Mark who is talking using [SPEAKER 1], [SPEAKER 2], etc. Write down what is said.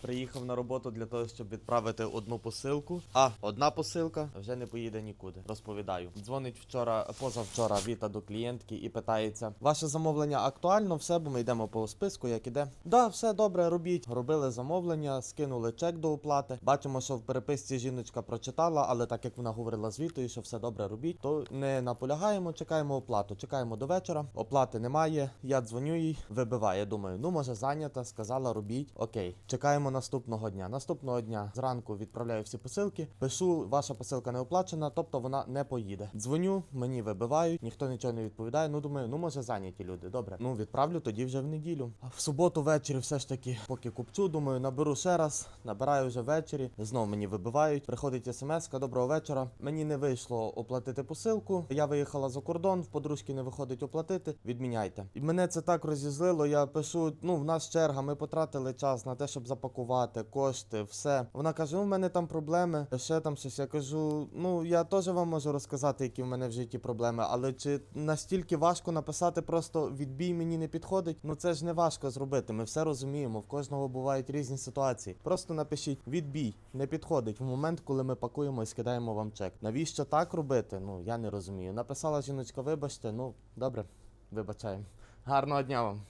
[SPEAKER 1] Приїхав на роботу для того, щоб відправити одну посилку. А одна посилка вже не поїде нікуди. Розповідаю. Дзвонить вчора, позавчора Віта до клієнтки і питається: ваше замовлення актуально, все, бо ми йдемо по списку, як іде. Да, все добре, робіть. Робили замовлення, скинули чек до оплати. Бачимо, що в переписці жіночка прочитала, але так як вона говорила з Вітою, що все добре робіть, то не наполягаємо, чекаємо оплату. Чекаємо до вечора. Оплати немає. Я дзвоню їй, вибиває. Думаю, ну може зайнята, сказала, робіть. Окей, чекаємо наступного дня. Наступного дня зранку відправляю всі посилки. Пишу, ваша посилка не оплачена, тобто вона не поїде. Дзвоню, мені вибивають, ніхто нічого не відповідає. Ну думаю, ну може зайняті люди. Добре. Ну відправлю тоді вже в неділю. А в суботу ввечері все ж таки, поки купцю, думаю, наберу ще раз. Набираю вже ввечері. Знов мені вибивають. Приходить смс доброго вечора. Мені не вийшло оплатити посилку. Я виїхала за кордон, в подружки не виходить оплатити. Відміняйте. І мене це так розізлило. Я пишу: ну в нас черга, ми потратили час на те, щоб запакувати, кошти, все. Вона каже: в мене там проблеми, ще там щось. Я кажу: ну я теж вам можу розказати, які в мене в житті проблеми, але чи настільки важко написати просто відбій мені не підходить? Ну це ж не важко зробити. Ми все розуміємо. В кожного бувають різні ситуації. Просто напишіть відбій не підходить в момент, коли ми пакуємо і скидаємо вам чек. Навіщо так робити? Ну я не розумію. Написала жіночка, вибачте, ну добре, вибачаємо. Гарного дня вам.